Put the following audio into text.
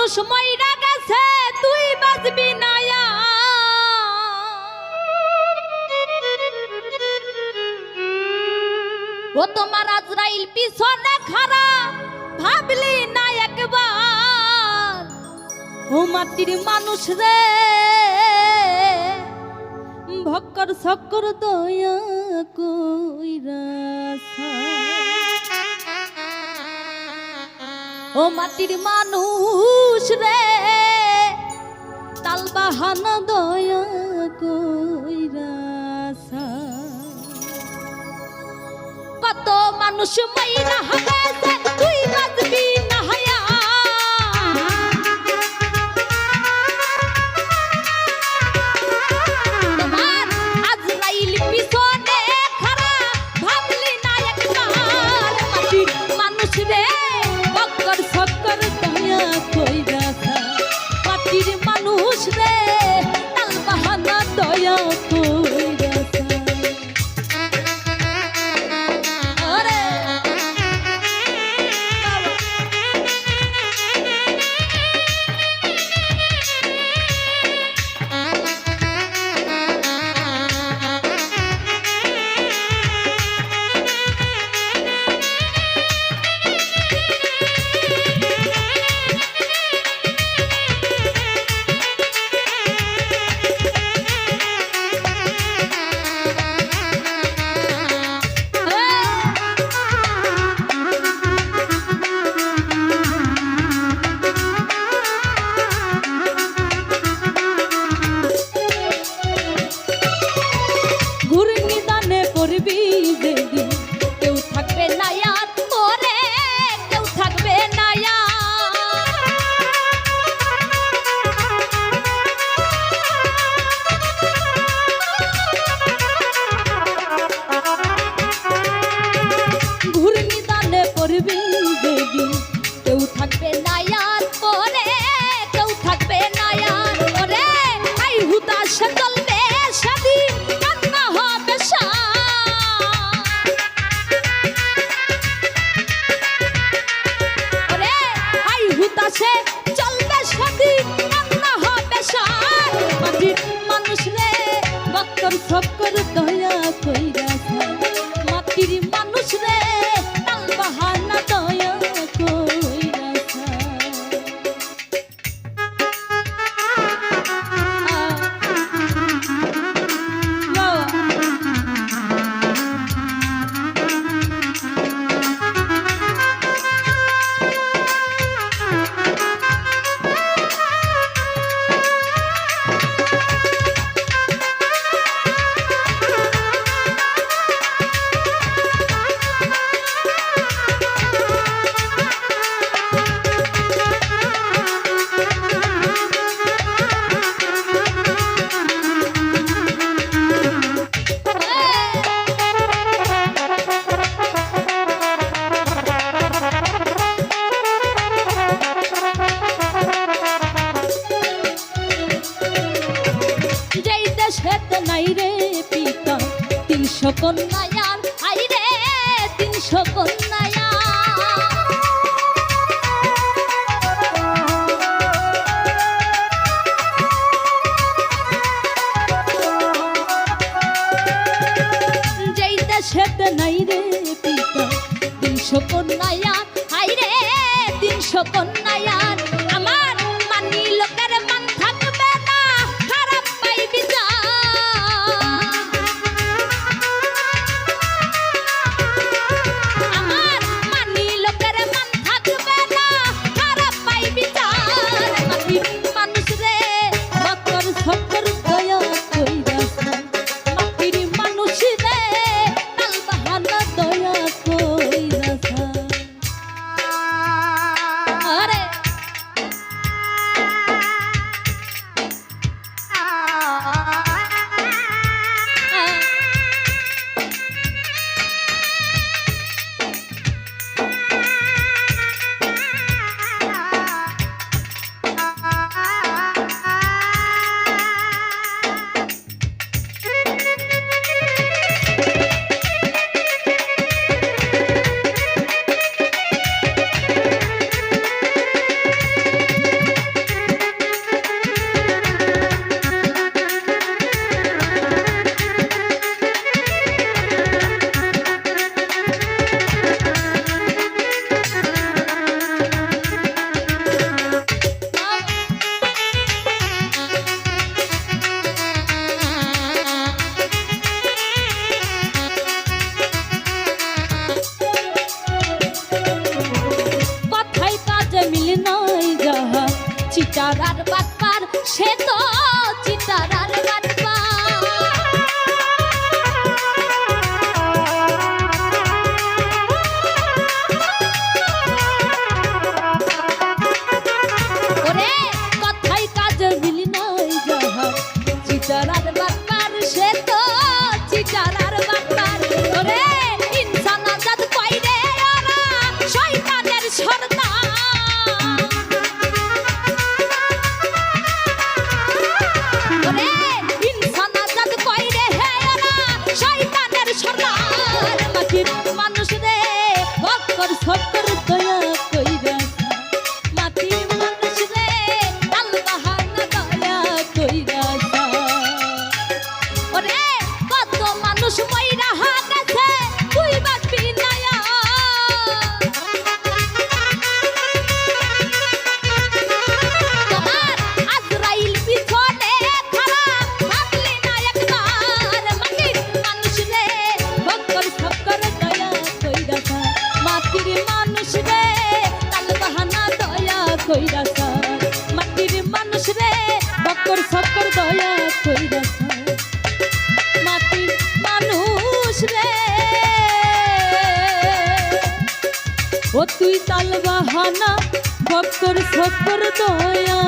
মানুষ মইরা গেছে তুই বাঁচবি না ও তোমার আজরাইল পিছনে খারা ভাবলি না একবার। ও মাটির মানুষ রে, ভক্কর সকর দয়া কইরা ও মাটির মানুষ রে। তালবাহান দয়া কত মানুষ মাইরা হবে থাকবে না আর ওরে আই হুতাশ সেত নাই রে পিতা। তিনশো কন্যায়ার আই রে, তিনশো কন্যায়া যেই দেশেত নাই রে পিতা, তিনশো কন্যায়া আই রে, তিনশো কন্যায়া মানুষ রে তাল বাহানা দয়া কইরা সার মাটির মানুষ রে, বকর সকর দয়া কইরা সার মাটির মানুষ রে। ও তুই তাল বাহানা সকর দয়া